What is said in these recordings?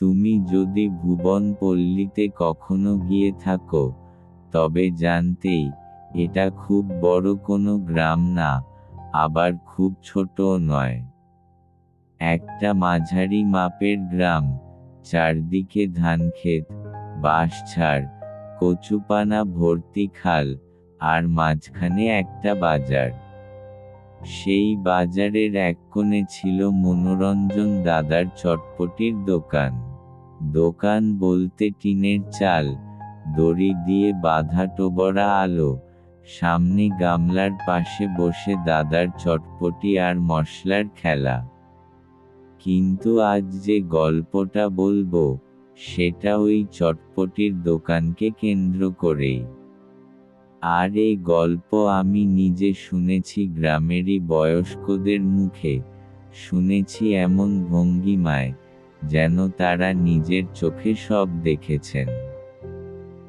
তুমি যদি ভুবন পল্লীতে কখনো গিয়ে থাকো, তবে জানতেই এটা খুব বড় কোনো গ্রাম না, আবার খুব ছোটও নয়। একটা মাঝারি মাপের গ্রাম, চারদিকে ধানক্ষেত, বাঁশঝাড়, কচুপানা ভর্তি খাল, আর মাঝখানে একটা বাজার। সেই বাজারের এক কোণে ছিল মনোরঞ্জন দাদার চটপটির দোকান। দোকান বলতে টিনের চাল, দড়ি দিয়ে বাঁধা টোবরা আলো। সামনে গামলার পাশে বসে দাদার চটপটি আর মশলার খেলা। কিন্তু আজ যে গল্পটা বলব, সেটা ওই চটপটির দোকানকে কেন্দ্র করেই। আর এই গল্প আমি নিজে শুনেছি গ্রামেরই বয়স্কদের মুখে, শুনেছি এমন ভঙ্গিমায়, যেন তারা নিজের চোখে সব দেখেছেন।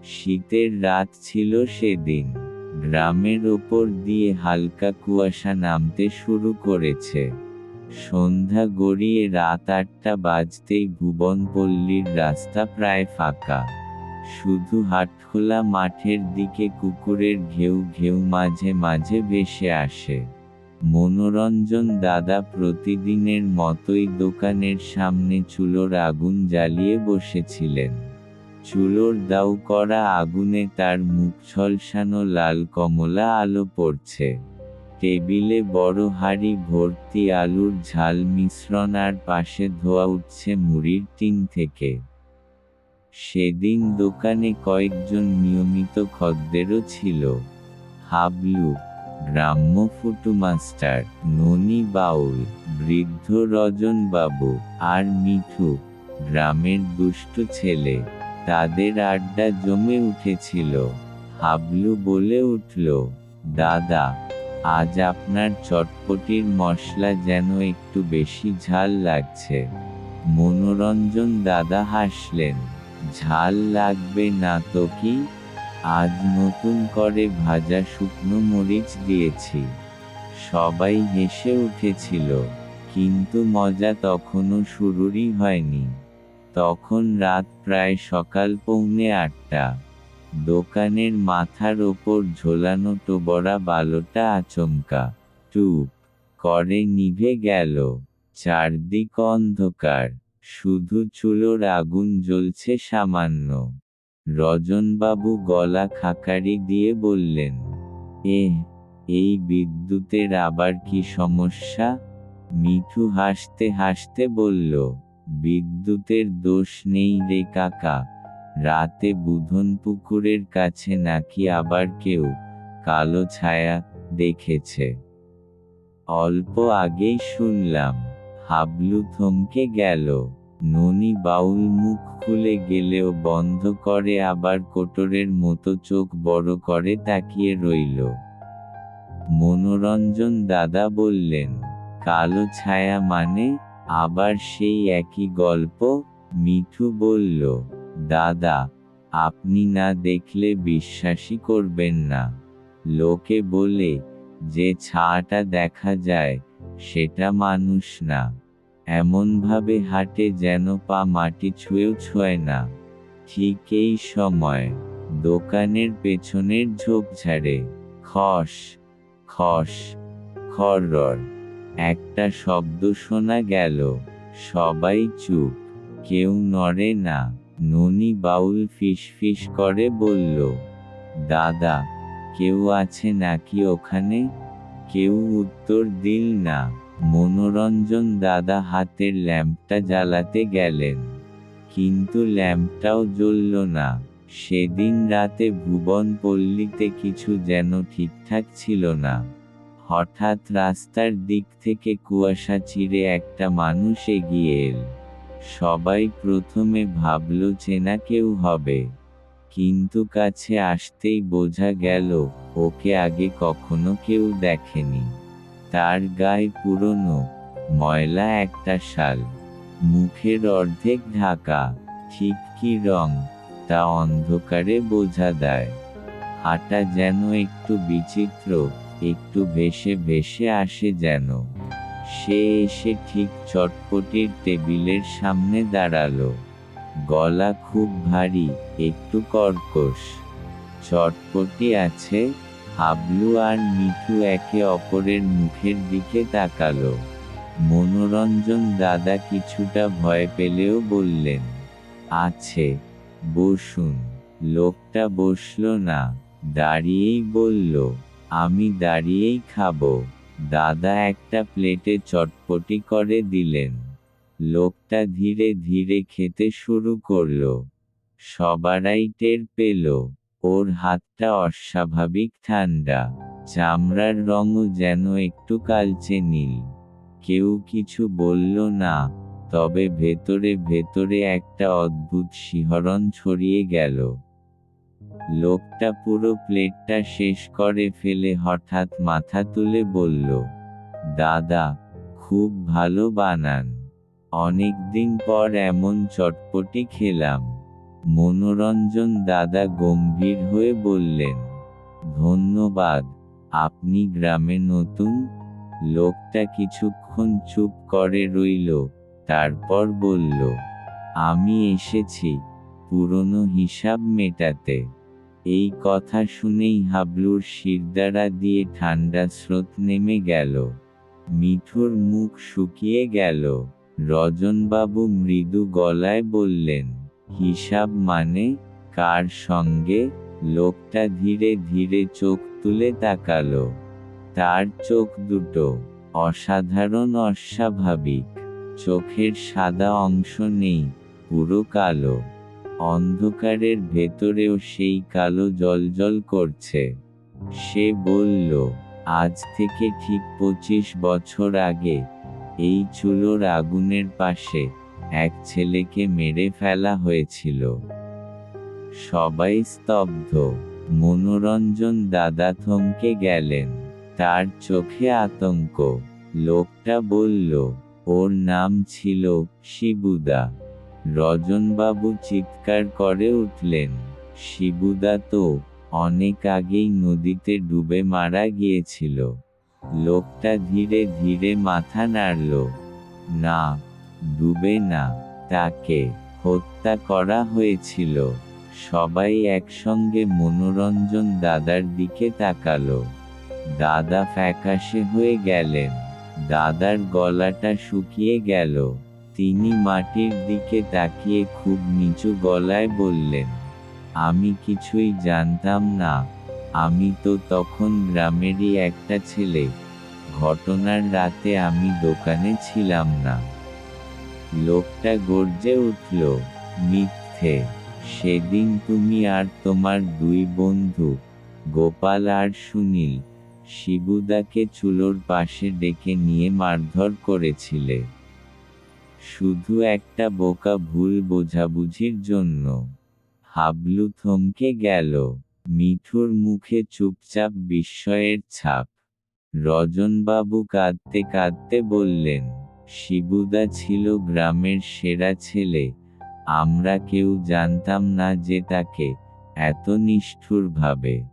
শীতের রাত ছিল সেদিন, গ্রামের ওপর দিয়ে হালকা কুয়াশা নামতে শুরু করেছে। সন্ধ্যা গড়িয়ে রাত আটটা বাজতেই ভুবনপল্লীর রাস্তা প্রায় ফাঁকা। শুধু হাটখোলা মাঠের দিকে কুকুরের ঘেউ ঘেউ মাঝে মাঝে ভেসে আসে। মনোরঞ্জন দাদা প্রতিদিনের মতোই দোকানের সামনে চুলোর আগুন জ্বালিয়ে বসেছিলেন। চুলোর দাউ করা আগুনে তার মুখ ছলসানো লাল কমলা আলো পড়ছে। টেবিলে বড় হাড়ি ভর্তি আলুর ঝাল মিশ্রণ আর পাশে ধোয়া উঠছে মুড়ির টিন থেকে। সেদিন দোকানে কয়েকজন নিয়মিত খদ্দেরও ছিল। হাবলু, গ্রাম্য ফুটু মাস্টার ননি বাউল, বৃদ্ধ রজন বাবু আর মিঠু, গ্রামের দুষ্টু ছেলে, তাদের আড্ডা জমে উঠেছিল। হাবলু বলে উঠল, দাদা, আজ আপনার চটপটির মশলা যেন একটু বেশি ঝাল লাগছে। মনোরঞ্জন দাদা হাসলেন ঝাল লাগবে না তো কি? আজ নতুন করে ভাজা শুকনো মরিচ দিয়েছি। সবাই হেসে উঠেছিল, কিন্তু মজা তখনও শুরুরই হয়নি। তখন রাত প্রায় সকাল পৌনে আটটা। দোকানের মাথার ওপর ঝোলানো টোবরা বালোটা আচমকা টুপ করে নিভে গেল। চারদিক অন্ধকার। শুধু চুলোর আগুন জ্বলছে সামান্য। রজনবাবু গলা খাকারি দিয়ে বললেন এ এই বিদ্যুতের আবার কি সমস্যা? মিঠু হাসতে হাসতে বলল, বিদ্যুতের দোষ নেই রে কাকা। রাতে বুধন পুকুরের কাছে নাকি আবার কেউ কালো ছায়া দেখেছে। অল্প আগেই শুনলাম, হাবলু থমকে গেল। ননি বাউল মুখ খুলে গেলেও বন্ধ করে, আবার কোটরের মতো চোখ বড় করে তাকিয়ে রইল। মনোরঞ্জন দাদা বললেন, কালো ছায়া মানে? আবার সেই একই গল্প, মিঠু বলল, দাদা, আপনি না দেখলে বিশ্বাসই করবেন না। লোকে বলে, যে ছাটা দেখা যায়, সেটা মানুষ না। এমনভাবে হাঁটে যেন পা মাটি ছুঁয়েও ছোঁয় না। ঠিক এই সময় দোকানের পেছনের ঝোপঝাড়ে খস খস খরর একটা শব্দ শোনা গেল। সবাই চুপ। কেউ নড়ে না। ননি বাউল ফিস করে বলল, দাদা, কেউ আছে নাকি ওখানে? কেউ উত্তর দিল না। মনোরঞ্জন দাদা হাতের ল্যাম্পটা জ্বালাতে গেলেন। কিন্তু ল্যাম্পটাও জ্বলল না। সেদিন রাতে ভুবন পল্লীতে কিছু যেন ঠিকঠাক ছিল না। হঠাৎ রাস্তার দিক থেকে কুয়াশা চিরে একটা মানুষ এগিয়ে এল। সবাই প্রথমে ভাবল চেনা কেউ হবে। কিন্তু কাছে আসতেই বোঝা গেল, ওকে আগে কখনো কেউ দেখেনি। তার গায়ে পুরনো ময়লা একটা শাল। মুখের অর্ধেক ঢাকা, ঠিক কি রং তা অন্ধকারে বোঝা দেয়। হাঁটা যেন একটু বিচিত্র, একটু ভেসে ভেসে আসে যেন। সে এসে ঠিক চটপটির টেবিলের সামনে দাঁড়াল। গলা খুব ভারী, একটু কর্কশ। চটপটি আছে হাবলু আর মিঠু একে অপরের মুখের দিকে তাকালো। মনোরঞ্জন দাদা কিছুটা ভয় পেলেও বললেন, আছে, বসুন। লোকটা বসল না, দাঁড়িয়েই বলল, আমি দাঁড়িয়েই খাব। দাদা একটা প্লেটে চটপটি করে দিলেন। লোকটা ধীরে ধীরে খেতে শুরু করল। সবারাই টের পেল। ওর হাতটা অস্বাভাবিক ঠান্ডা। চামড়ার রঙও যেন একটু কালচে নীল। কেউ কিছু বলল না, তবে ভেতরে ভেতরে একটা অদ্ভুত শিহরণ ছড়িয়ে গেল। লোকটা পুরো প্লেটটা শেষ করে ফেলে হঠাৎ মাথা তুলে বলল, দাদা, খুব ভালো বানান। অনেকদিন পর এমন চটপটি খেলাম। মনোরঞ্জন দাদা গম্ভীর হয়ে বললেন, ধন্যবাদ, আপনি গ্রামে নতুন? লোকটা কিছুক্ষণ চুপ করে রইল, তারপর বলল, আমি এসেছি পুরনো হিসাব মেটাতে। এই কথা শুনেই হাবলুর শিরদাঁড়া দিয়ে ঠান্ডা স্রোত নেমে গেল। মিঠুর মুখ শুকিয়ে গেল। রজনবাবু মৃদু গলায় বললেন হিসাব মানে কার সঙ্গে লোকটা ধীরে ধীরে চোখ তুলে তাকালো। তার চোখ দুটো অসাধারণ অস্বাভাবিক। চোখের সাদা অংশ নেই, পুরো কালো। অন্ধকারের ভেতরেও সেই কালো জলজল করছে। সে বলল, আজ থেকে ঠিক পঁচিশ বছর আগে এই চুলোর আগুনের পাশে এক ছেলেকে মেরে ফেলা হয়েছিল। সবাই স্তব্ধ। মনোরঞ্জন দাদা থমকে গেলেন। তার চোখে আতঙ্ক। লোকটা বলল, ওর নাম ছিল শিবুদা। রজনবাবু চিৎকার করে উঠলেন, শিবুদা তো অনেক আগেই নদীতে ডুবে মারা গিয়েছিল। লোকটা ধীরে ধীরে মাথা নাড়ল, না ডুবে না, তাকে হত্যা করা হয়েছিল। সবাই একসঙ্গে মনোরঞ্জন দাদার দিকে তাকালো। দাদা ফ্যাকাশে হয়ে গেলেন। দাদার গলাটা শুকিয়ে গেল। তিনি মাটির দিকে তাকিয়ে খুব নিচু গলায় বললেন, আমি কিছুই জানতাম না। আমি তো তখন গ্রামেরই একটা ছেলে। ঘটনার রাতে আমি দোকানে ছিলাম না। লোকটা গর্জে উঠল, মিথ্যে, সেদিন তুমি আর তোমার দুই বন্ধু, গোপাল আর সুনীল, শিবুদাকে চুলোর পাশে ডেকে নিয়ে মারধর করেছিলে। শুধু একটা বোকা ভুল বোঝাবুঝির জন্য। হাবলু থমকে গেল, মিঠুর মুখে চুপচাপ বিস্ময়ের ছাপ। রজনবাবু কাঁদতে কাঁদতে বললেন শিবুদা ছিল গ্রামের সেরা ছেলে। আমরা কেউ জানতাম না যে তাকে এত নিষ্ঠুরভাবে।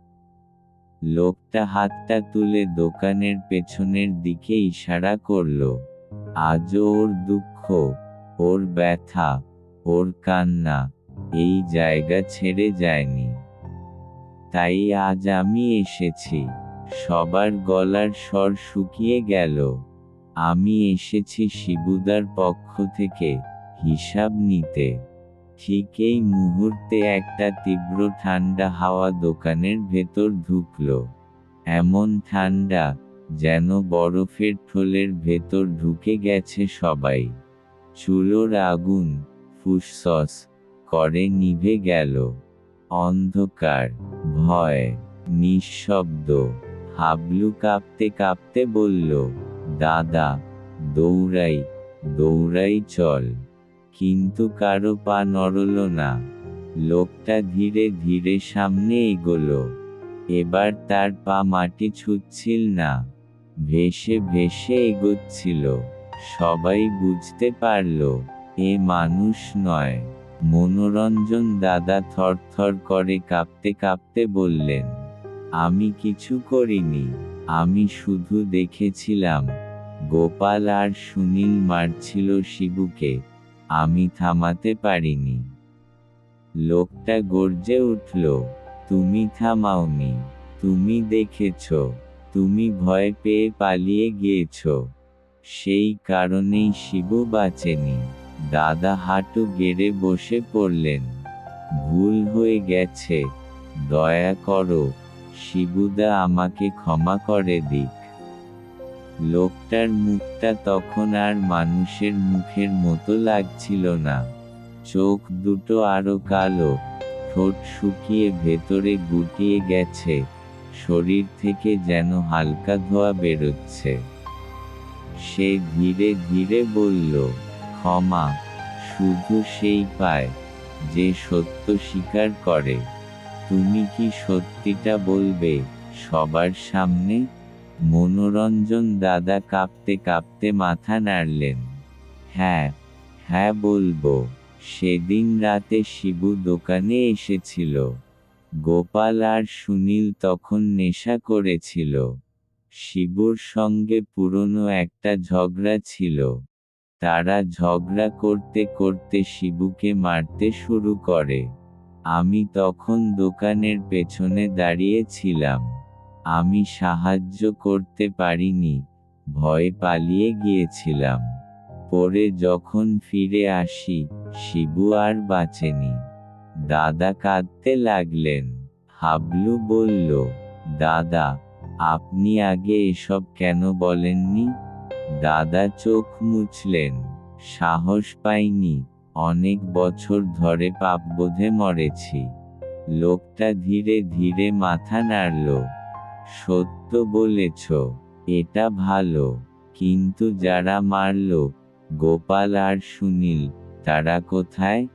লোকটা হাতটা তুলে দোকানের পেছনের দিকে ইশারা করল। আজও ওর দুঃখ, ওর ব্যথা, ওর কান্না, এই জায়গা ছেড়ে যায়নি। তাই আজ আমি এসেছি। সবার গলার স্বর শুকিয়ে গেল। আমি এসেছি শিবুদার পক্ষ থেকে হিসাব নিতে। ঠিক এই মুহূর্তে একটা তীব্র ঠান্ডা হাওয়া দোকানের ভেতর ঢুকল। এমন ঠান্ডা যেন বরফের ঠোলের ভেতর ঢুকে গেছে সবাই। চুলোর আগুন ফুসসস করে নিভে গেল। অন্ধকার, ভয়, নিঃশব্দ। হাবলু কাঁপতে কাঁপতে বলল দাদা, দৌড়াই দৌড়াই চল। কিন্তু কারও পা নড়ল না। লোকটা ধীরে ধীরে সামনে এগোলো। এবার তার পা মাটি ছুঁচ্ছিল না। ভেসে ভেসে এগোচ্ছিল। সবাই বুঝতে পারল, এ মানুষ নয়। মনোরঞ্জন দাদা থরথর করে কাঁপতে কাঁপতে বললেন, আমি কিছু করিনি। আমি শুধু দেখেছিলাম। গোপাল আর সুনীল মারছিল শিবুকে। আমি থামাতে পারিনি। লোকটা গর্জে উঠল, তুমি থামাওনি, তুমি দেখেছ, তুমি ভয় পেয়ে পালিয়ে গিয়েছ। সেই কারণেই শিবু বাঁচেনি। দাদা হাঁটু গেড়ে বসে পড়লেন। ভুল হয়ে গেছে, দয়া করো। শিবুদা আমাকে ক্ষমা করে দিক। লোকটার মুখটা তখন আর মানুষের মুখের মতো লাগছিল না। চোখ দুটো আরও কালো, ঠোঁট শুকিয়ে ভেতরে গুটিয়ে গেছে, শরীর থেকে যেন হালকা ধোয়া বেরোচ্ছে। সে ধীরে ধীরে বলল, ক্ষমা, শুধু সেই পায়, যে সত্য স্বীকার করে। তুমি কি সত্যিটা বলবে? সবার সামনে? মনোরঞ্জন দাদা কাঁপতে কাঁপতে মাথা নাড়লেন। হ্যাঁ হ্যাঁ বলব। সেদিন রাতে শিবু দোকানে এসেছিল। গোপাল আর সুনীল তখন নেশা করেছিল। শিবুর সঙ্গে পুরনো একটা ঝগড়া ছিল। তারা ঝগড়া করতে করতে শিবুকে মারতে শুরু করে। আমি তখন দোকানের পেছনে দাঁড়িয়েছিলাম। আমি সাহায্য করতে পারিনি, ভয়ে পালিয়ে গিয়েছিলাম। পরে যখন ফিরে আসি, শিবু আর বাঁচেনি। দাদা কাঁদতে লাগলেন। হাবলু বলল, দাদা, আপনি আগে এসব কেন বলেননি? দাদা চোখ মুছলেন। সাহস পাইনি। অনেক বছর ধরে পাপবোধে মরেছি। লোকটা ধীরে ধীরে মাথা নাড়ল। সত্য বলেছ, এটা ভালো। কিন্তু যারা মারল, গোপাল আর সুনীল, তারা কোথায়?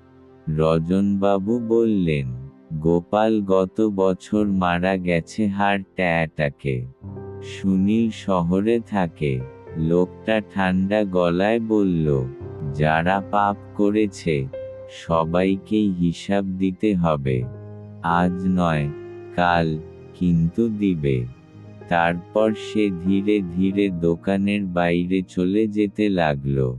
রজনবাবু বললেন, গোপাল গত বছর মারা গেছে হার্ট অ্যাটাকে। সুনীল শহরে থাকে। লোকটা ঠান্ডা গলায় বলল যারা পাপ করেছে, সবাইকেই হিসাব দিতে হবে। আজ নয়, কাল কিন্তু দিবে। তারপর সে ধীরে ধীরে দোকানের বাইরে চলে যেতে লাগল।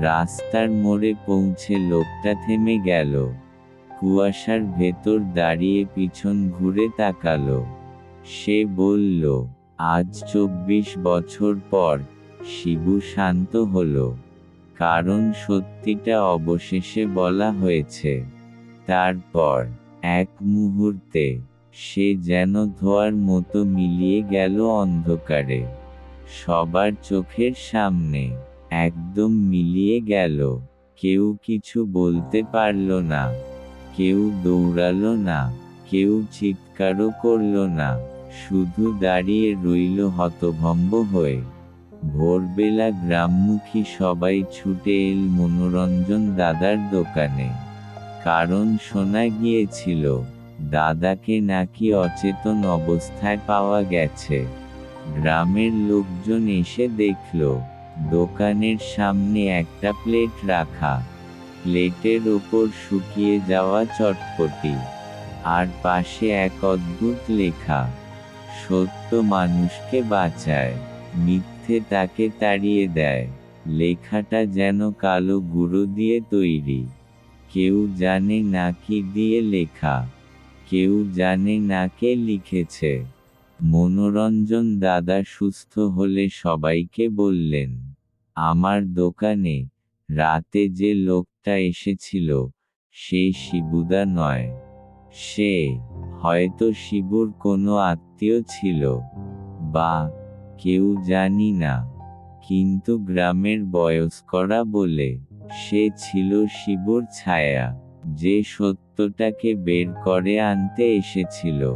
রাস্তার মোড়ে পৌঁছে লোকটা থেমে গেল। কুয়াশার ভেতর দাঁড়িয়ে পিছন ঘুরে তাকালো। সে বলল, আজ চব্বিশ বছর পর শিবু শান্ত হলো। কারণ সত্যিটা অবশেষে বলা হয়েছে। তারপর, এক মুহূর্তে, সে যেন ধোয়ার মতো মিলিয়ে গেল অন্ধকারে। সবার চোখের সামনে, একদম মিলিয়ে গেল। কেউ কিছু বলতে পারল না। কেউ দৌড়ালো না। কেউ চিৎকারও করল না। শুধু দাঁড়িয়ে রইল হতভম্ব হয়ে। ভোরবেলা গ্রামমুখী সবাই ছুটে এল মনোরঞ্জন দাদার দোকানে। কারণ শোনা গিয়েছিল, দাদাকে নাকি অচেতন অবস্থায় পাওয়া গেছে। গ্রামের লোকজন এসে দেখল, দোকানের সামনে একটা প্লেট রাখা। প্লেটের ওপর শুকিয়ে যাওয়া চটপটি, আর পাশে এক অদ্ভুত লেখা, সত্য মানুষকে বাঁচায় তাকে তাড়িয়ে দেয়। লেখাটা যেন কালো গুঁড়ো দিয়ে তৈরি। কেউ জানে না কি দিয়ে লেখা। কেউ জানে না কে লিখেছে। মনোরঞ্জন দাদা সুস্থ হলে সবাইকে বললেন, আমার দোকানে রাতে যে লোকটা এসেছিল, সে শিবুদা নয়। সে হয়তো শিবুর কোনো আত্মীয় ছিল। বা কেউ জানি না। কিন্তু গ্রামের বয়স্করা বলে, সে ছিল শিবর ছায়া, যে সত্যটাকে বের করে আনতে এসেছিল।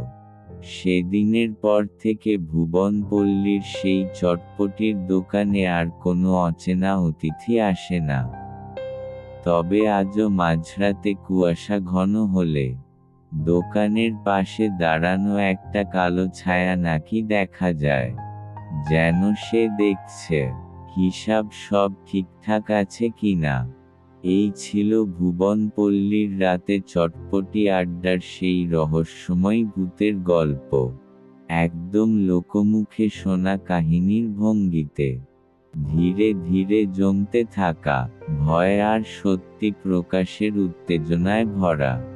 সেদিনের পর থেকে ভুবনপল্লীর সেই চটপটির দোকানে আর কোনো অচেনা অতিথি আসে না। তবে আজও মাঝরাতে কুয়াশা ঘন হলে, দোকানের পাশে দাঁড়ানো একটা কালো ছায়া নাকি দেখা যায়। যেন সে দেখছে, হিসাব সব ঠিকঠাক আছে কিনা। এই ছিল ভুবনপল্লীর রাতে চটপটি আড্ডার সেই রহস্যময় ভূতের গল্প। একদম লোকমুখে শোনা কাহিনীর ভঙ্গিতে। ধীরে ধীরে জমতে থাকা ভয় আর সত্যি প্রকাশের উত্তেজনায় ভরা।